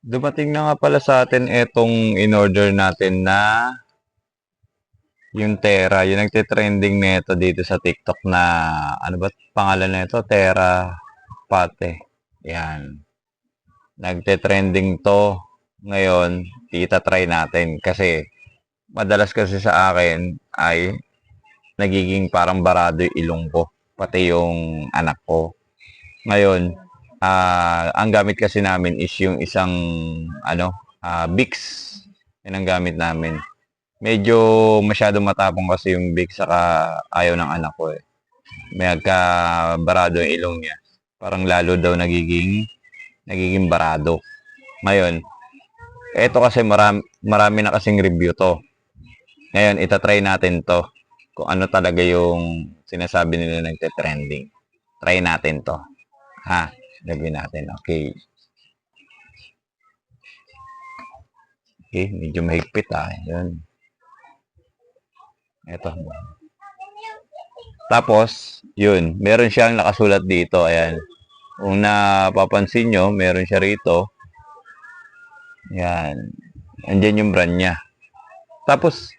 Dumating na nga pala sa atin etong in-order natin na yung Terra. Yung nagte-trending nito dito sa TikTok na ano ba pangalan nito? Terra Pate. Yan. Nagte-trending to ngayon. Tita try natin kasi madalas kasi sa akin ay nagiging parang barado yung ilong ko. Pati yung anak ko. Ngayon, ah ang gamit kasi namin is yung isang ano, ah Bix. Yan ang gamit namin. Medyo masyado matapang kasi yung Bix saka ayaw ng anak ko eh. May barado yung ilong niya. Parang lalo daw nagiging nagiging barado. Ngayon, eto kasi marami, marami na kasing review to. Ngayon, itatry natin to. Kung ano talaga yung sinasabi nila nagte-trending. Try natin to. Ha? Lagyan natin. Okay. Okay, medyo mahigpit ah. Yun. Ito. Tapos, yun. Meron siyang nakasulat dito. Ayan. Kung napapansin nyo, meron siya rito. Yan. Andyan yung brand niya. Tapos,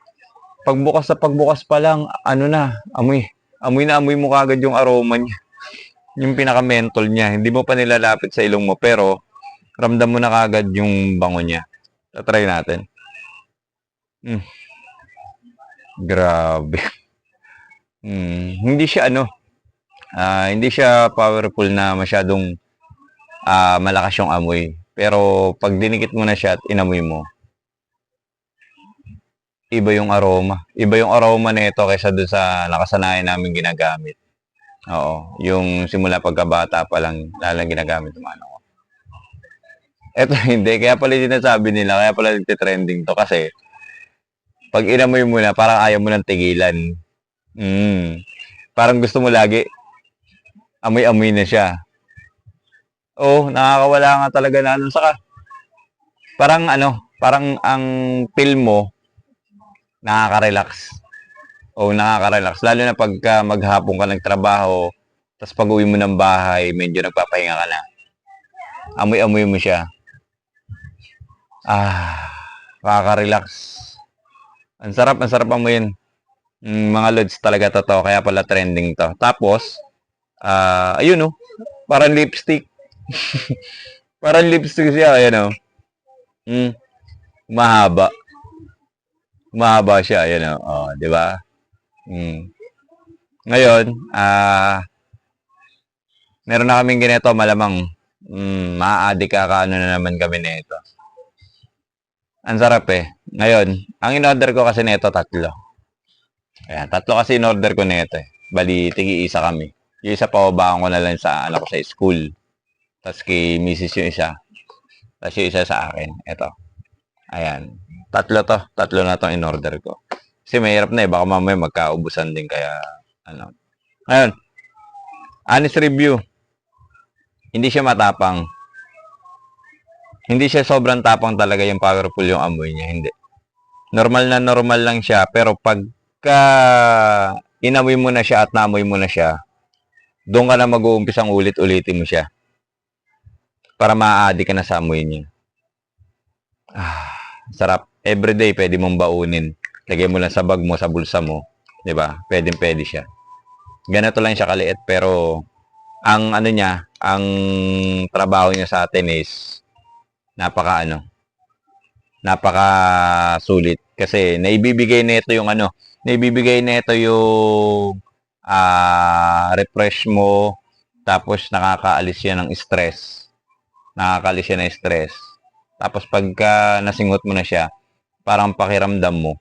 pagbukas sa pagbukas pa lang, ano na, amoy. Amoy na amoy mo kagad yung aroma niya yung pinaka-mentol niya. Hindi mo pa nilalapit sa ilong mo, pero ramdam mo na kagad yung bango niya. Tatry natin. Mm. Grabe. Mm. Hindi siya ano, ah, hindi siya powerful na masyadong ah, malakas yung amoy. Pero pag dinikit mo na siya at inamoy mo, iba yung aroma. Iba yung aroma nito kaysa doon sa nakasanayan namin ginagamit. Oo, yung simula pagkabata pa lang lalang ginagamit ng ano ko. Eto hindi, kaya pala yung sinasabi nila, kaya pala nagte-trending to kasi pag inamoy mo na, parang ayaw mo nang tigilan. Mm. Parang gusto mo lagi, amoy-amoy na siya. Oh, nakakawala nga talaga na ano. Saka, parang ano, parang ang feel mo, nakaka-relax. O nakaka-relax. Lalo na pagka maghapon ka nagtrabaho, tapos pag uwi mo ng bahay, medyo nagpapahinga ka na. Amoy-amoy mo siya. Ah, nakaka-relax. Ang sarap, ang sarap amoyin. Mm, mga lods talaga to, to kaya pala trending to. Tapos, ah, ayun oh, parang lipstick. parang lipstick siya, ayun oh. Mm, mahaba. Mahaba siya, ayun oh. oh di ba? Mm. Ngayon, ah meron na kaming ganito, malamang mm, maa-addict ka ano na naman kami nito. Ang sarap eh. Ngayon, ang in-order ko kasi nito tatlo. Ayan, tatlo kasi in-order ko nito eh. Bali, tigi-isa kami. Yung isa pababahan ko na lang sa anak ko sa school. Tapos kay misis yung isa. Tapos yung isa sa akin. Ito. Ayan. Tatlo to. Tatlo na tong in-order ko. Kasi mahirap na eh. Baka mamaya magkaubusan din kaya ano. Ngayon, honest review. Hindi siya matapang. Hindi siya sobrang tapang talaga yung powerful yung amoy niya. Hindi. Normal na normal lang siya. Pero pagka inamoy mo na siya at naamoy mo na siya, doon ka na mag-uumpisang ulit-ulitin mo siya. Para maaadi ka na sa amoy niya. Ah, sarap. Everyday pwede mong baunin. Lagay mo lang sa bag mo, sa bulsa mo. 'Di ba? Pwedeng pwede siya. Ganito lang siya kaliit pero ang ano niya, ang trabaho niya sa atin is napaka ano, napaka sulit kasi naibibigay nito yung ano, naibibigay nito yung ah refresh mo tapos nakakaalis siya ng stress. Nakakaalis siya ng stress. Tapos pagka nasingot mo na siya, parang pakiramdam mo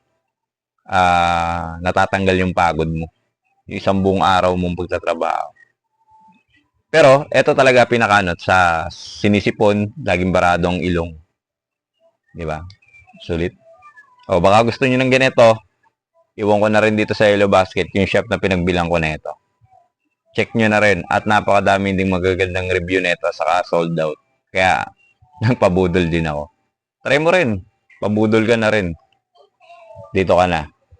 ah natatanggal yung pagod mo. Yung isang buong araw mong pagtatrabaho. Pero, eto talaga pinakanot sa sinisipon, laging barado ang ilong. Di ba? Sulit. O, baka gusto niyo ng ganito, iwan ko na rin dito sa Yellow Basket yung shop na pinagbilang ko na ito. Check nyo na rin. At napakadami ding magagandang review nito, saka sold out. Kaya, nagpabudol din ako. Try mo rin. Pabudol ka na rin. Dito ka na.